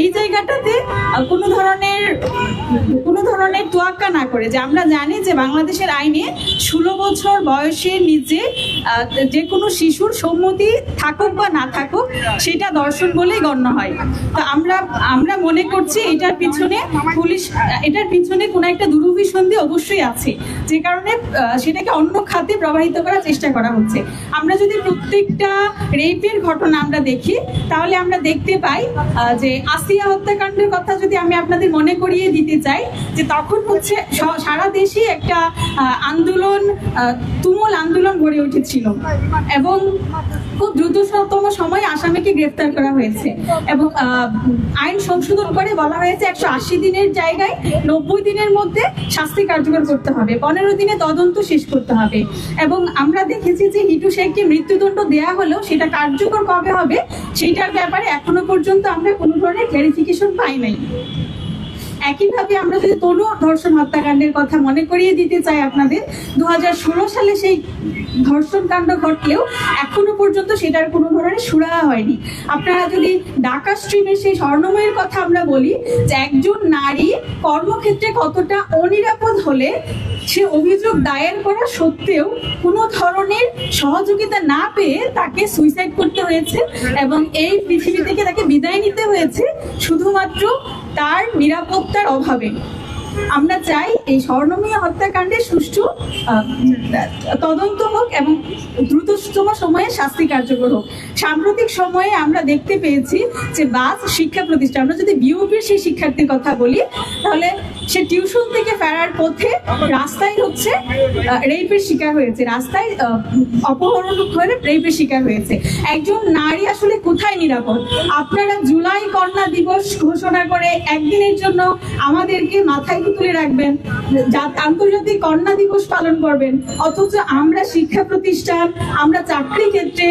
এই জায়গাটাতে কোনো ধরনের কোনো ধরনের তোয়াক্কা না করে যে আমরা জানি যে বাংলাদেশের আইনে ষোলো বছর বয়সের নিচে যে কোনো শিশুর সম্মতি থাকুক বা না থাকুক, সেটা দর্শন বলেই গণ্য হয়। তো আমরা আমরা মনে করছি এটার পিছনে পুলিশ, এটার পিছনে কোনো একটা দুরভিসন্ধি অবশ্যই আছে, যে কারণে সেটাকে অন্য খাতে প্রবাহিত করার চেষ্টা করা হচ্ছে। আমরা যদি প্রত্যেকটা রেপের ঘটনা আমরা দেখি, তাহলে আমরা দেখতে পাই যে আসিয়া হত্যাকাণ্ডের কথা যদি আমি আপনাদের মনে করিয়ে দিতে চাই, যে তখন হচ্ছে সারা দেশে একটা আন্দোলন তুমুল আন্দোলন গড়ে উঠেছিল। এবং খুব দ্রুততম সময়ে আসামিকে গ্রেফতার করা হয়েছে। এবং আইন সংশোধন করে বলা হয়েছে একশো আশি দিনের জায়গায় নব্বই দিনের মধ্যে শাস্তি কার্যকর করতে হবে। পনেরো দিনে তদন্ত শেষ করতে হবে। এবং আমরা দেখেছি যে হিটু শেখকে মৃত্যুদণ্ড দেয়া হলেও সেটা কার্যকর কবে হবে, সেইটার ব্যাপারে এখনও পর্যন্ত আমরা কোনো ধরনের ক্লারিফিকেশন পাই নাই। একইভাবে আমরা যদি তনু ধর্ষণ হত্যাকাণ্ডের কথা মনে করিয়ে দিতে চাই আপনাদের দু হাজার ষোলো সালে সেই ধর্ষণ কাণ্ড ঘটলেও এখনও পর্যন্ত সেটার কোনো ধরনের সুরাহা হয়নি। আপনারা যদি ঢাকা স্ট্রিমের সেই স্বর্ণময়ের কথা আমরা বলি, যে একজন নারী কর্মক্ষেত্রে কতটা অনিরাপদ হলে সে অভিযোগ দায়ের করা সত্ত্বেও কোনো ধরনের সহযোগিতা না পেয়ে তাকে সুইসাইড করতে হয়েছে এবং এই পৃথিবী থেকে তাকে বিদায় নিতে হয়েছে শুধুমাত্র তার নিরাপত্তার অভাবে। আমরা চাই এই স্বর্ণময় হত্যাকাণ্ডের সুষ্ঠু তদন্ত হোক এবং দ্রুততম সময়ে শাস্তি কার্যকর হোক। সাম্প্রতিক সময়ে আমরা দেখতে পেয়েছি যে বাস শিক্ষা প্রতিষ্ঠান, আমরা যদি বিওপির সেই শিক্ষার্থীর কথা বলি, তাহলে সে টিউশন থেকে ফেরার পথে রাস্তায় হচ্ছে রেপের শিকার হয়েছে। রাস্তায় অপহরণ করে রেপের শিকার হয়েছে। একজন নারী আসলে কোথায় নিরাপদ? আপনারা জুলাই কন্যা দিবস ঘোষণা করে একদিনের জন্য আমাদেরকে মাথায় তুলে রাখবেন আন্তর্জাতিক কন্যা দিবস পালন করবেন। অথচ আমরা শিক্ষা প্রতিষ্ঠান, আমরা চাকরি ক্ষেত্রে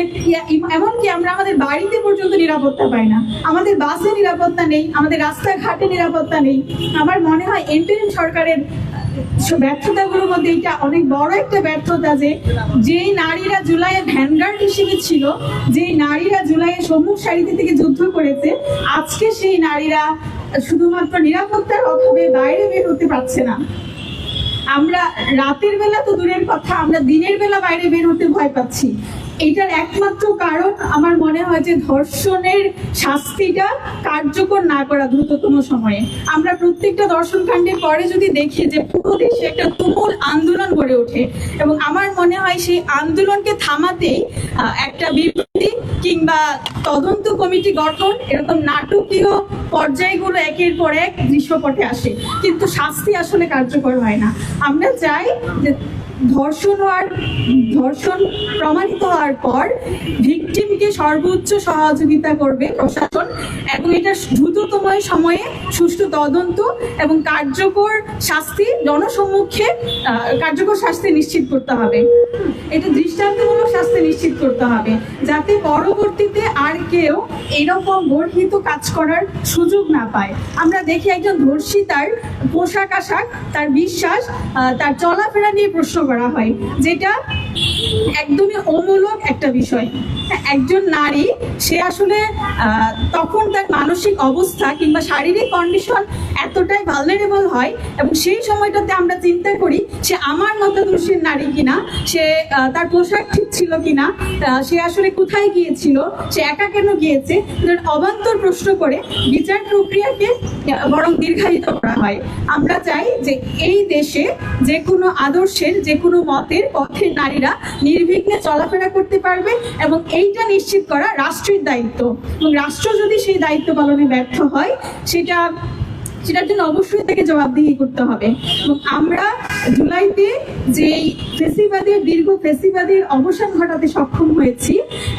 এমনকি আমরা আমাদের বাড়িতে পর্যন্ত নিরাপত্তা পাই না। আমাদের বাসে নিরাপত্তা নেই, আমাদের রাস্তাঘাটে নিরাপত্তা নেই। আমার মনে হয় এন্টারিম সরকারের ব্যর্থতাগুলোর মধ্যে এটা অনেক বড় একটা ব্যর্থতা যে, যেই নারীরা জুলাইয়ে ভ্যানগার্ড হিসেবে ছিল, যেই নারীরা জুলাইয়ে সম্মুখ সারিতে থেকে যুদ্ধ করেছে, আজকে সেই নারীরা শুধুমাত্র নিরাপত্তার অভাবে বাইরে বের হতে পারছে না। আমরা রাতের বেলা তো দূরের কথা, আমরা দিনের বেলা বাইরে বের হতে ভয় পাচ্ছি। এটার একমাত্র কারণ আমার মনে হয় যে ধর্ষণের শাস্তিটা কার্যকর না করা দ্রুততম সময়ে। আমরা প্রত্যেকটা দর্শন কাণ্ডের পরে যদি দেখি যে পুরো দেশে একটা তুমুল আন্দোলন গড়ে ওঠে এবং আমার মনে হয় সেই আন্দোলনকে থামাতেই আহ, একটা বিবৃতি কিংবা তদন্ত কমিটি গঠন এরকম নাটকীয় পর্যায়গুলো একের পর এক দৃশ্যপটে আসে। কিন্তু শাস্তি আসলে কার্যকর হয় না। আমরা চাই যে ধর্ষণ হওয়ার, ধর্ষণ প্রমাণিত হওয়ার পর ভিকটিমকে সর্বোচ্চ সহযোগিতা করবে প্রশাসন এবং এটা দ্রুততম সময়ে সুষ্ঠু তদন্ত এবং কার্যকর শাস্তি, জনসম্মুখে কার্যকর শাস্তি নিশ্চিত করতে হবে। এটা দৃষ্টান্তমূলক শাস্তি নিশ্চিত করতে হবে যাতে পরবর্তীতে আর কেউ এরকম গর্হিত কাজ করার সুযোগ না পায়। আমরা দেখি একজন ধর্ষিতার পোশাক আশাক, তার বিশ্বাস তার চলাফেরা নিয়ে প্রশ্ন করা হয়, যেটা একদমই অমূলক একটা বিষয়। একজন নারী, সে আসলে তখন তার মানসিক অবস্থা কিংবা শারীরিক কন্ডিশন এতটাই ভালনারেবল হয় এবং সেই সময়টাতে আমরা চিন্তা করি, সে আমার মতো দোষীর নারী কিনা, সে তার পোশাক ঠিক ছিল কিনা সে আসলে কোথায় গিয়েছিল, সে একা কেন গিয়েছে? অবান্তর প্রশ্ন করে বিচার প্রক্রিয়াকে, বরং দীর্ঘায়িত হয়। আমরা চাই যে এই দেশে যে কোনো আদর্শের, যে কোনো মতের পথের নারীরা নির্বিঘ্নে চলাফেরা করতে পারবে এবং এইটা নিশ্চিত করা রাষ্ট্রের দায়িত্ব। এবং রাষ্ট্র যদি সেই দায়িত্ব পালনে ব্যর্থ হয়, সেটা সেটার জন্য অবশ্যই তাকে জবাবদিহি করতে হবে। এবং আমরা জুলাইতে যে ফেসিবাদের, দীর্ঘ ফেসিবাদের অবসান ঘটাতে সক্ষম হয়েছি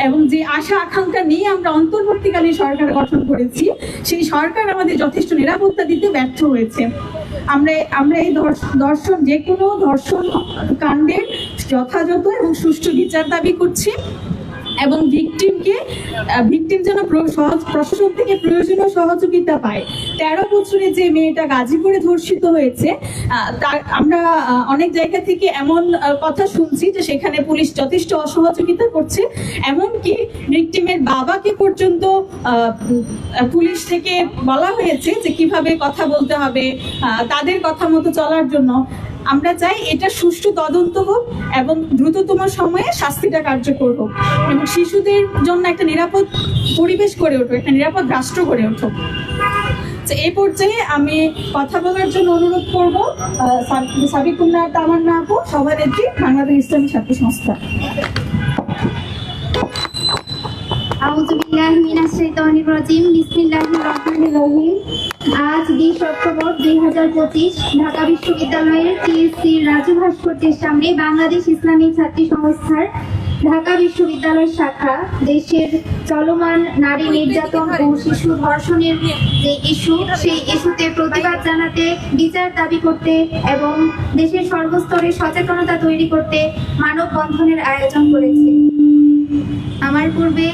এবং যে আশা, আকাঙ্ক্ষা নিয়ে আমরা অন্তর্বর্তীকালীন সরকার গঠন করেছি, সেই সরকার আমাদের যথেষ্ট নিরাপত্তা দিতে ব্যর্থ হয়েছে। আমরা আমরা এই দর্শন, যে কোনো ধর্ষণ কাণ্ডের যথাযথ এবং সুষ্ঠু বিচার দাবি করছি। এবং ভিকটিমকে ভিকটিম যেন সহজ- প্রশাসন থেকে প্রয়োজনীয় সহযোগিতা পায়। তেরো বছরে যে মেয়েটা গাজীপুরে ধর্ষিত হয়েছে তার আমরা অনেক জায়গা থেকে এমন কথা শুনছি যে সেখানে পুলিশ যথেষ্ট অসহযোগিতা করছে। এমনকি ভিকটিমের বাবাকে পর্যন্ত পুলিশ থেকে বলা হয়েছে যে কীভাবে কথা বলতে হবে তাদের কথা মতো চলার জন্য। আমরা চাই এটা সুষ্ঠু তদন্ত হোক এবং দ্রুততম সময়ে শাস্তিটা কার্যকর হোক এবং শিশুদের জন্য একটা নিরাপদ পরিবেশ করে উঠুক, একটা নিরাপদ রাষ্ট্র গড়ে উঠুক। এই পর্যায়ে আমি কথা বলার জন্য অনুরোধ করব সাবিকুন্না তামান্না আপু, সভানেত্রী, বাংলাদেশ ইসলামী ছাত্র সংস্থা। আউযু বিল্লাহি মিনাশ আজ বিশ অক্টোবর দুই হাজার পঁচিশ, ঢাকা বিশ্ববিদ্যালয়ের ভাস্কর্যের সামনে বাংলাদেশ সংস্থার ঢাকা শাখা, দেশের চলমান নারী নির্যাতন ও শিশু ধর্ষণের যে ইস্যু, সেই ইস্যুতে প্রতিবাদ জানাতে, বিচার দাবি করতে এবং দেশের সর্বস্তরে সচেতনতা তৈরি করতে মানববন্ধনের আয়োজন করেছে। আমার পূর্বে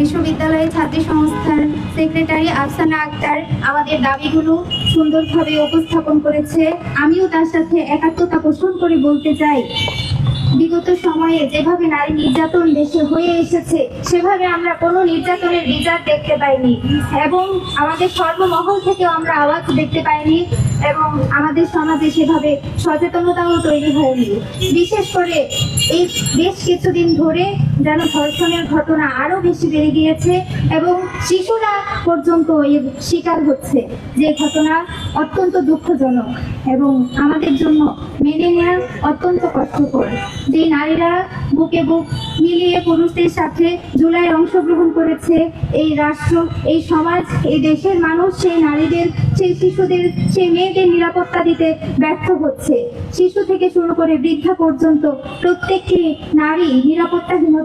বিশ্ববিদ্যালয়ের ছাত্রী সংস্থার সেক্রেটারি আফসানা আক্তার আমাদের দাবিগুলো সুন্দরভাবে উপস্থাপন করেছে। আমিও তার সাথে একাত্মতা পোষণ করে বলতে চাই। বিগত সময়ে যেভাবে নারী নির্যাতন দেশে হয়ে এসেছে, সেভাবে আমরা কোনো নির্যাতনের বিচার দেখতে পাইনি এবং আমাদের সর্বমহল থেকেও আমরা আওয়াজ দেখতে পাইনি এবং আমাদের সমাজে সেভাবে সচেতনতাও তৈরি হয়নি। বিশেষ করে এই বেশ কিছুদিন ধরে যেন ধর্ষণের ঘটনা আরও বেশি বেড়ে গিয়েছে এবং শিশুরা পর্যন্ত এর শিকার হচ্ছে। যে ঘটনা অত্যন্ত দুঃখজনক এবং আমাদের জন্য মেনে নেওয়া অত্যন্ত কষ্টকর। যে নারীরা বুকে বুক মিলিয়ে পুরুষদের সাথে জুলাই অংশগ্রহণ করেছে, এই রাষ্ট্র, এই সমাজ, এই দেশের মানুষ, সেই নারীদের, সেই শিশুদের, সেই মেয়েদের নিরাপত্তা দিতে ব্যর্থ হচ্ছে। শিশু থেকে শুরু করে বৃদ্ধা পর্যন্ত প্রত্যেকটি নারী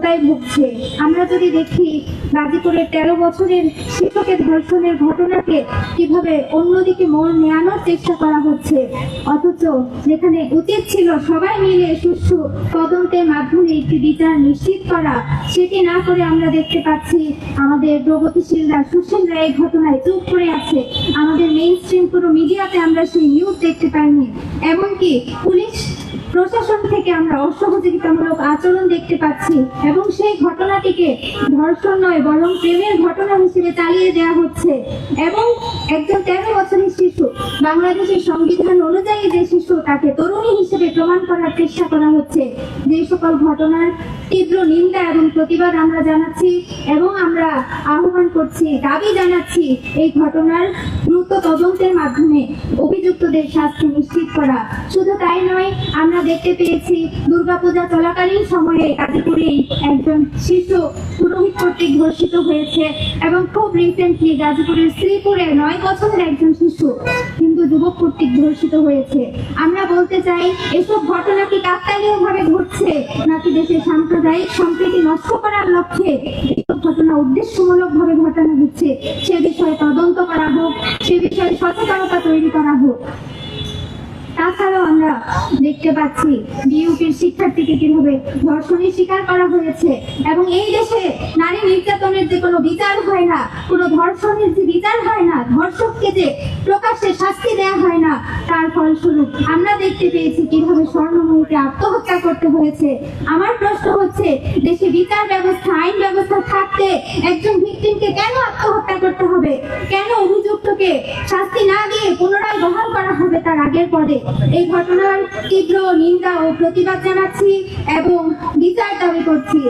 নিরাপত্তাহীনতায় ভুগছে। আমরা যদি দেখি গাজীপুরের তেরো বছরের শিশুকে ধর্ষণের ঘটনাকে কীভাবে অন্যদিকে মোড় নেয়ানোর চেষ্টা করা হচ্ছে, অথচ যেখানে উচিত ছিল সবাই মিলে সুষ্ঠু তদন্তের মাধ্যমে একটি বিচার নিশ্চিত করা, সেটি না করে আমরা দেখতে পাচ্ছি আমাদের প্রগতিশীলরা, সুশীলরা এই ঘটনায় চুপ করে আছে। আমাদের মেইন স্ট্রিম কোনো মিডিয়াতে আমরা সেই নিউজ দেখতে পাইনি। এমনকি পুলিশ প্রশাসন থেকে আমরা অসহযোগিতামূলক আচরণ দেখতে পাচ্ছি এবং সেই ঘটনাটিকে ধর্ষণ নয়, বরং প্রেমের ঘটনা হিসেবে চালিয়ে দেওয়া হচ্ছে। এবং একজন তেরো বছরের শিশু, বাংলাদেশের সংবিধান অনুযায়ী যে শিশু তাকে তরুণী হিসেবে প্রমাণ করার চেষ্টা করা হচ্ছে। যে সকল ঘটনার তীব্র নিন্দা এবং প্রতিবাদ আমরা জানাচ্ছি এবং আমরা আহ্বান করছি, দাবি জানাচ্ছি এই ঘটনার দ্রুত তদন্তের মাধ্যমে অভিযুক্তদের শাস্তি নিশ্চিত করা। শুধু তাই নয়, আমরা দেখতে পেয়েছি দুর্গাপূজা চলাকালীন সময়ে গাজীপুরেই একজন শিশু পুরোহিত কর্তৃক ধর্ষিত হয়েছে এবং খুব রিসেন্টলি গাজীপুরের শ্রীপুরে নয় বছরের একজন শিশু হিন্দু যুবক কর্তৃক ধর্ষিত হয়েছে। আমরা বলতে চাই, এসব ঘটনা কি কাকতালীয় ভাবে ঘটছে নাকি দেশের সাম্প্রদায়িক সম্প্রীতি নষ্ট করার লক্ষ্যে এসব ঘটনা উদ্দেশ্যমূলক ভাবে ঘটানো হচ্ছে সে বিষয়ে তদন্ত করা হোক, সে বিষয়ে সচেতনতা তৈরি করা হোক। তাছাড়াও আমরা দেখতে পাচ্ছি বিউপির শিক্ষার্থীকে কীভাবে ধর্ষণের শিকার করা হয়েছে। এবং এই দেশে নারী নির্যাতনের যে কোনো বিচার হয় না, কোনো ধর্ষণের যে বিচার হয় না, ধর্ষককে যে প্রকাশ্যে শাস্তি দেওয়া হয় না, তার ফলস্বরূপ আমরা দেখতে পেয়েছি কীভাবে স্বর্ণময়ীকে আত্মহত্যা করতে হয়েছে। আমার প্রশ্ন হচ্ছে, দেশে বিচার ব্যবস্থা, আইন ব্যবস্থা থাকতে একজন ভিকটিমকে কেন আত্মহত্যা করতে হবে? কেন অভিযুক্তকে শাস্তি না দিয়ে পুনরায় বহাল করা হবে তার আগের পদে? এই ঘটনার তীব্র নিন্দা ও প্রতিবাদ জানাচ্ছি এবং বিচার দাবি করছি।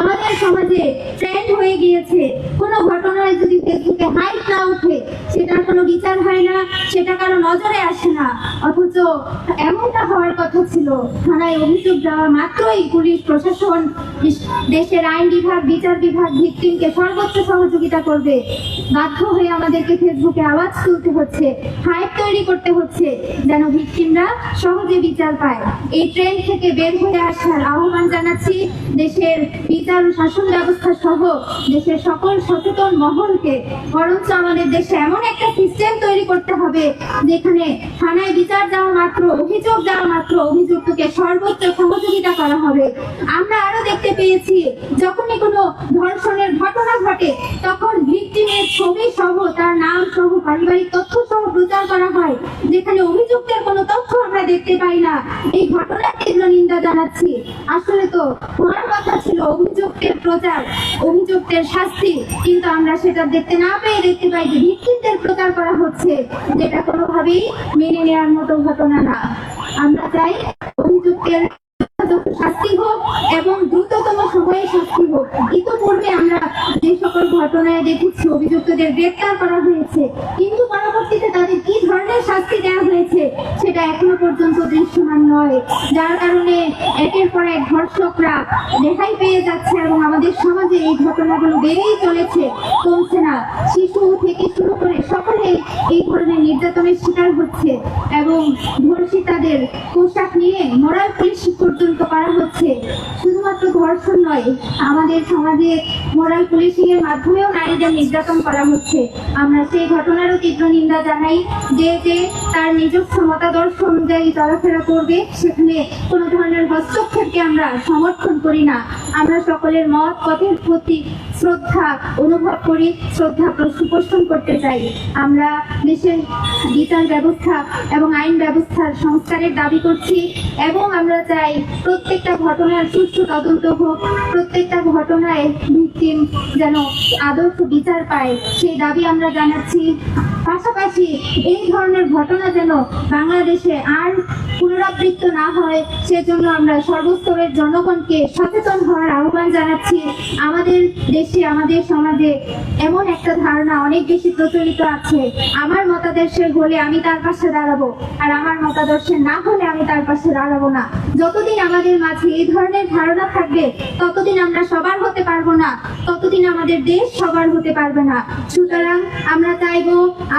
আমাদের সমাজে ট্রেন্ড হয়ে গিয়েছে। কোনো ঘটনায় যদি ফেসবুকে হাইট না ওঠে, সেটার কোনো বিচার হয় না, সেটা কারও নজরে আসে না। অথচ এমনটা হওয়ার কথা ছিল। থানায় অভিযোগ দেওয়া মাত্রই পুলিশ, প্রশাসন, দেশের আইন বিভাগ, বিচার বিভাগ ভিকটিমকে সর্বোচ্চ সহযোগিতা করবে। বাধ্য হয়ে আমাদেরকে ফেসবুকে আওয়াজ তুলতে হচ্ছে হাইপ তৈরি করতে হচ্ছে, যেন ভিকটিমরা সহজে বিচার পায়। এই ট্রেন থেকে বের হয়ে আসার আহ্বান জানাচ্ছি দেশের বিচার ও শাসন ব্যবস্থা সহ দেশের সকল সচেতন মহলকে। বরঞ্চ আমাদের দেশে এমন একটা সিস্টেম তৈরি করতে হবে, যেখানে থানায় বিচার দেওয়া মাত্র, অভিযোগ দেওয়া মাত্র অভিযুক্তকে সর্বোচ্চ সহযোগিতা করা হবে। আমরা আরও দেখতে পেয়েছি, যখনই কোনো ধর্ষণের ঘটনা ঘটে, তখন ভিকটিমের ছবি সহ তার নাম সহ পারিবারিক তথ্য সহ প্রচার করা হয়, যেখানে অভিযুক্তের কোনো তথ্য আমরা দেখতে পাই না। এই ঘটনার তীব্র নিন্দা জানাচ্ছি। আসলে তো হওয়ার কথা ছিল অভিযুক্তের প্রচার, অভিযুক্তের শাস্তি, কিন্তু আমরা সেটা দেখতে না পেয়ে দেখতে পাই যে ভিকটিমদের প্রচার করা হচ্ছে, যেটা কোনোভাবেই মেনে নেওয়ার মতো ঘটনা না। আমরা চাই অভিযুক্তের শাস্তি হোক এবং দ্রুততম সময়ে শাস্তি হোক। ইতিপূর্বে আমরা যে সকল ঘটনায় দেখেছি, অভিযুক্তদের গ্রেপ্তার করা হয়েছে, কিন্তু পরবর্তীতে তাদের কি ধরনের শাস্তি দেওয়া হয়েছে সেটা এখনও পর্যন্ত দৃশ্যমান নয়। যার কারণে একের পর এক ধর্ষকরা রেহাই পেয়ে যাচ্ছে এবং আমাদের সমাজে এই ঘটনাগুলো বেড়েই চলেছে। কমছে না। শিশু থেকে শুরু করে সকলেই এই ধরনের নির্যাতনের শিকার হচ্ছে এবং ধর্ষিতাদের পোশাক নিয়ে মোরাল পুলিশ পর্যন্ত করা হচ্ছে। শুধুমাত্র ধর্ষণ নয়, আমাদের সমাজে মোরাল পুলিশিং এর মাধ্যমেও নারীদের নির্যাতন করা হচ্ছে। আমরা সেই ঘটনারও তীব্র নিন্দা জানাই। যে তার নিজস্ব মতাদর্শ অনুযায়ী চলাফেরা করবে, সেখানে কোনো ধরনের হস্তক্ষেপকে আমরা সমর্থন করি না। আমরা সকলের মত, পথের প্রতি শ্রদ্ধা অনুভব করি, শ্রদ্ধা পোষণ করতে চাই। আমরা দেশের বিচার ব্যবস্থা এবং আইন ব্যবস্থার সংস্কারের দাবি করছি এবং আমরা চাই প্রত্যেকটা ঘটনার সুষ্ঠু তদন্ত হোক, প্রত্যেকটা ঘটনায় ভিকটিম যেন আদর্শ বিচার পায়। সেই দাবি আমরা জানাচ্ছি। পাশাপাশি এই ধরনের ঘটনা যেন বাংলাদেশে আর পুনরাবৃত্ত না হয়, সেজন্য আমরা সর্বস্তরের জনগণকে সচেতন হওয়ার আহ্বান জানাচ্ছি। আমাদের দেশে, আমাদের সমাজে এমন একটা ধারণা অনেক বেশি প্রচলিত আছে। আমার মতাদর্শের হলে আমি তার পাশে দাঁড়াবো, আর আমার মতাদর্শের না হলে আমি তার পাশে দাঁড়াবো না। যতদিন আমাদের মাঝে এই ধরনের ধারণা থাকবে, ততদিন আমরা সবার হতে পারব না, ততদিন আমাদের দেশ সবার হতে পারবে না। সুতরাং আমরা চাইব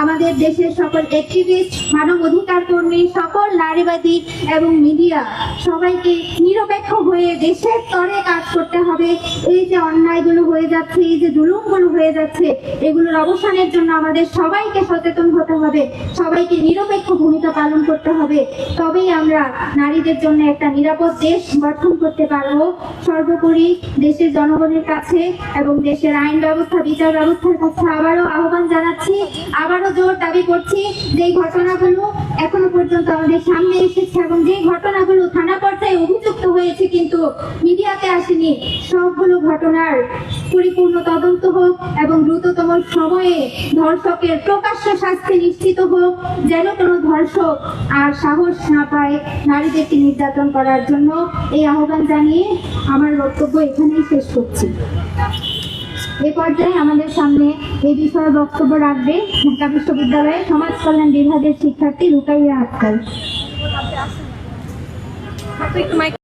আমাদের দেশের সকল অ্যাক্টিভিস্ট মানব অধিকার কর্মী সকল নারীবাদী এবং মিডিয়া সবাইকে নিরপেক্ষ হয়ে দেশের স্তরে কাজ করতে হবে। এই যে অন্যায়গুলো হয়ে যাচ্ছে, এই যে জুলুমগুলো হয়ে যাচ্ছে, এগুলোর অবসানের জন্য আমাদের সবাইকে সচেতন হতে হবে। সবাইকে নিরপেক্ষ ভূমিকা পালন করতে হবে। তবেই আমরা নারীদের জন্য একটা নিরাপদ দেশ গঠন করতে পারব। সর্বোপরি দেশের জনগণের কাছে এবং দেশের আইন ব্যবস্থা, বিচার ব্যবস্থার কাছে আবারও আহ্বান জানাচ্ছি। আবারও জোর দাবি করছি যে এই ঘটনাগুলো এখনও পর্যন্ত আমাদের সামনে এসেছে এবং যে ঘটনাগুলো থানা পর্যায়ে অভিযুক্ত হয়েছে কিন্তু মিডিয়াতে আসেনি, সবগুলো ঘটনার পরিপূর্ণ তদন্ত হোক এবং দ্রুততম সময়ে ধর্ষকের প্রকাশ্য শাস্তি নিশ্চিত হোক, যেন কোনো ধর্ষক আর সাহস না পায় নারীদেরকে নির্যাতন করার জন্য। এই আহ্বান জানিয়ে আমার বক্তব্য এখানেই শেষ করছি। এ পর্যায়ে আমাদের সামনে এ বিষয়ে বক্তব্য রাখবে ঢাকা বিশ্ববিদ্যালয়ের সমাজ কল্যাণ বিভাগের শিক্ষার্থী রুকাইয়া আক্তার।